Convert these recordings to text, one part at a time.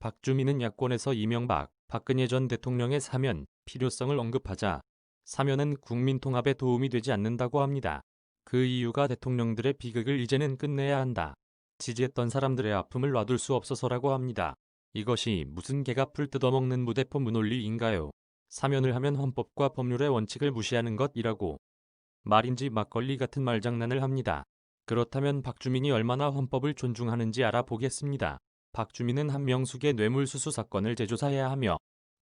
박주민은 야권에서 이명박, 박근혜 전 대통령의 사면, 필요성을 언급하자 사면은 국민 통합에 도움이 되지 않는다고 합니다. 그 이유가 대통령들의 비극을 이제는 끝내야 한다. 지지했던 사람들의 아픔을 놔둘 수 없어서라고 합니다. 이것이 무슨 개가 풀 뜯어먹는 무대포 문논리인가요? 사면을 하면 헌법과 법률의 원칙을 무시하는 것이라고 말인지 막걸리 같은 말장난을 합니다. 그렇다면 박주민이 얼마나 헌법을 존중하는지 알아보겠습니다. 박주민은 한명숙의 뇌물수수 사건을 재조사해야 하며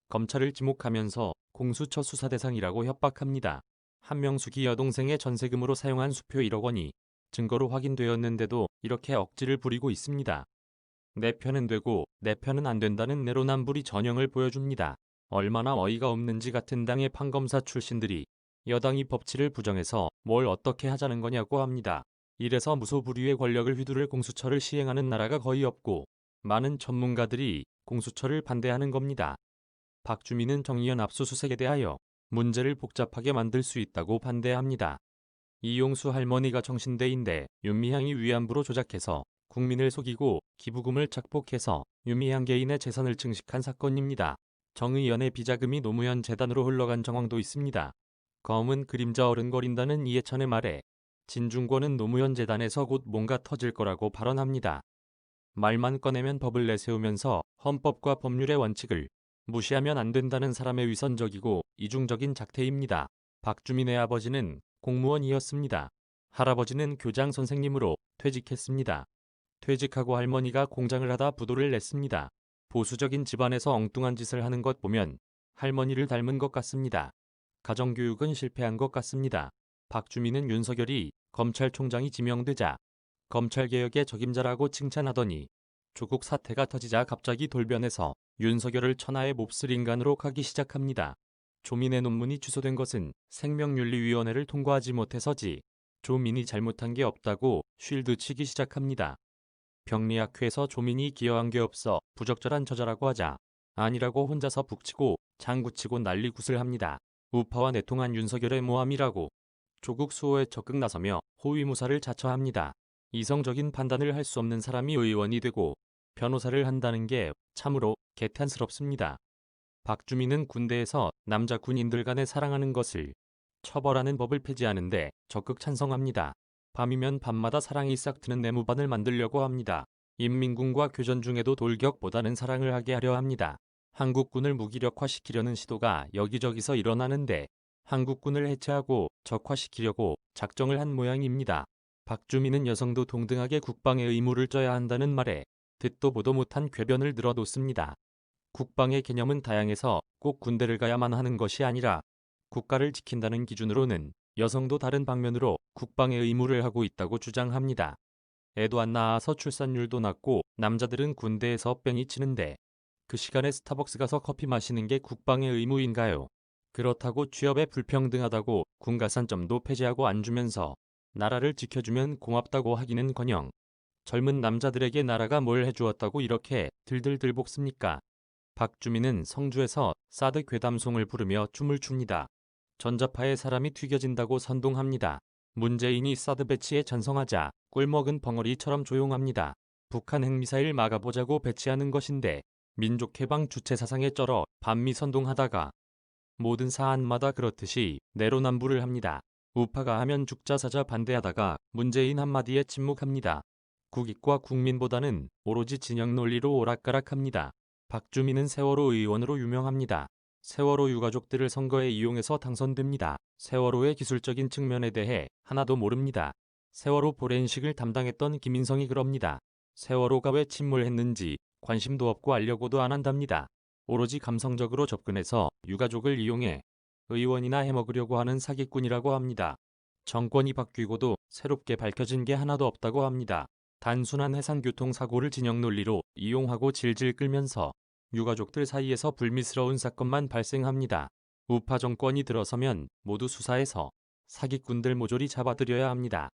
검찰을 지목하면서 공수처 수사 대상이라고 협박합니다. 한명숙이 여동생의 전세금으로 사용한 수표 1억 원이 증거로 확인되었는데도 이렇게 억지를 부리고 있습니다. 내 편은 되고 내 편은 안 된다는 내로남불이 전형을 보여줍니다. 얼마나 어이가 없는지 같은 당의 판검사 출신들이 여당이 법치를 부정해서 뭘 어떻게 하자는 거냐고 합니다. 이래서 무소불위의 권력을 휘두를 공수처를 시행하는 나라가 거의 없고 많은 전문가들이 공수처를 반대하는 겁니다. 박주민은 정의연 압수수색에 대하여 문제를 복잡하게 만들 수 있다고 반대합니다. 이용수 할머니가 정신대인데 윤미향이 위안부로 조작해서 국민을 속이고 기부금을 착복해서 윤미향 개인의 재산을 증식한 사건입니다. 정의연의 비자금이 노무현 재단으로 흘러간 정황도 있습니다. 검은 그림자 어른거린다는 이해찬의 말에 진중권은 노무현 재단에서 곧 뭔가 터질 거라고 발언합니다. 말만 꺼내면 법을 내세우면서 헌법과 법률의 원칙을 무시하면 안 된다는 사람의 위선적이고 이중적인 작태입니다. 박주민의 아버지는 공무원이었습니다. 할아버지는 교장 선생님으로 퇴직했습니다. 퇴직하고 할머니가 공장을 하다 부도를 냈습니다. 보수적인 집안에서 엉뚱한 짓을 하는 것 보면 할머니를 닮은 것 같습니다. 가정교육은 실패한 것 같습니다. 박주민은 윤석열이 검찰총장이 지명되자 검찰개혁의 적임자라고 칭찬하더니 조국 사태가 터지자 갑자기 돌변해서 윤석열을 천하의 몹쓸 인간으로 가기 시작합니다. 조민의 논문이 취소된 것은 생명윤리위원회를 통과하지 못해서지 조민이 잘못한 게 없다고 쉴드 치기 시작합니다. 병리학회에서 조민이 기여한 게 없어 부적절한 저자라고 하자 아니라고 혼자서 북치고 장구치고 난리 굿을 합니다. 우파와 내통한 윤석열의 모함이라고 조국 수호에 적극 나서며 호위무사를 자처합니다. 이성적인 판단을 할 수 없는 사람이 의원이 되고 변호사를 한다는 게 참으로 개탄스럽습니다. 박주민은 군대에서 남자 군인들 간에 사랑하는 것을 처벌하는 법을 폐지하는데 적극 찬성합니다. 밤이면 밤마다 사랑이 싹 트는 내무반을 만들려고 합니다. 인민군과 교전 중에도 돌격보다는 사랑을 하게 하려 합니다. 한국군을 무기력화시키려는 시도가 여기저기서 일어나는데 한국군을 해체하고 적화시키려고 작정을 한 모양입니다. 박주민은 여성도 동등하게 국방의 의무를 져야 한다는 말에 듣도 보도 못한 궤변을 늘어놓습니다. 국방의 개념은 다양해서 꼭 군대를 가야만 하는 것이 아니라 국가를 지킨다는 기준으로는 여성도 다른 방면으로 국방의 의무를 하고 있다고 주장합니다. 애도 안 낳아서 출산율도 낮고 남자들은 군대에서 뺑이 치는데 그 시간에 스타벅스 가서 커피 마시는 게 국방의 의무인가요? 그렇다고 취업에 불평등하다고 군가산점도 폐지하고 안 주면서 나라를 지켜주면 고맙다고 하기는커녕 젊은 남자들에게 나라가 뭘 해주었다고 이렇게 들들들 볶습니까? 박주민은 성주에서 사드 괴담송을 부르며 춤을 춥니다. 전자파의 사람이 튀겨진다고 선동합니다. 문재인이 사드 배치에 찬성하자 꿀먹은 벙어리처럼 조용합니다. 북한 핵미사일 막아보자고 배치하는 것인데 민족해방 주체 사상에 쩔어 반미 선동하다가 모든 사안마다 그렇듯이 내로남불을 합니다. 우파가 하면 죽자 사자 반대하다가 문재인 한마디에 침묵합니다. 국익과 국민보다는 오로지 진영 논리로 오락가락합니다. 박주민은 세월호 의원으로 유명합니다. 세월호 유가족들을 선거에 이용해서 당선됩니다. 세월호의 기술적인 측면에 대해 하나도 모릅니다. 세월호 포렌식을 담당했던 김인성이 그럽니다. 세월호가 왜 침몰했는지 관심도 없고 알려고도 안 한답니다. 오로지 감성적으로 접근해서 유가족을 이용해 의원이나 해먹으려고 하는 사기꾼이라고 합니다. 정권이 바뀌고도 새롭게 밝혀진 게 하나도 없다고 합니다. 단순한 해상교통사고를 진영 논리로 이용하고 질질 끌면서 유가족들 사이에서 불미스러운 사건만 발생합니다. 우파 정권이 들어서면 모두 수사해서 사기꾼들 모조리 잡아들여야 합니다.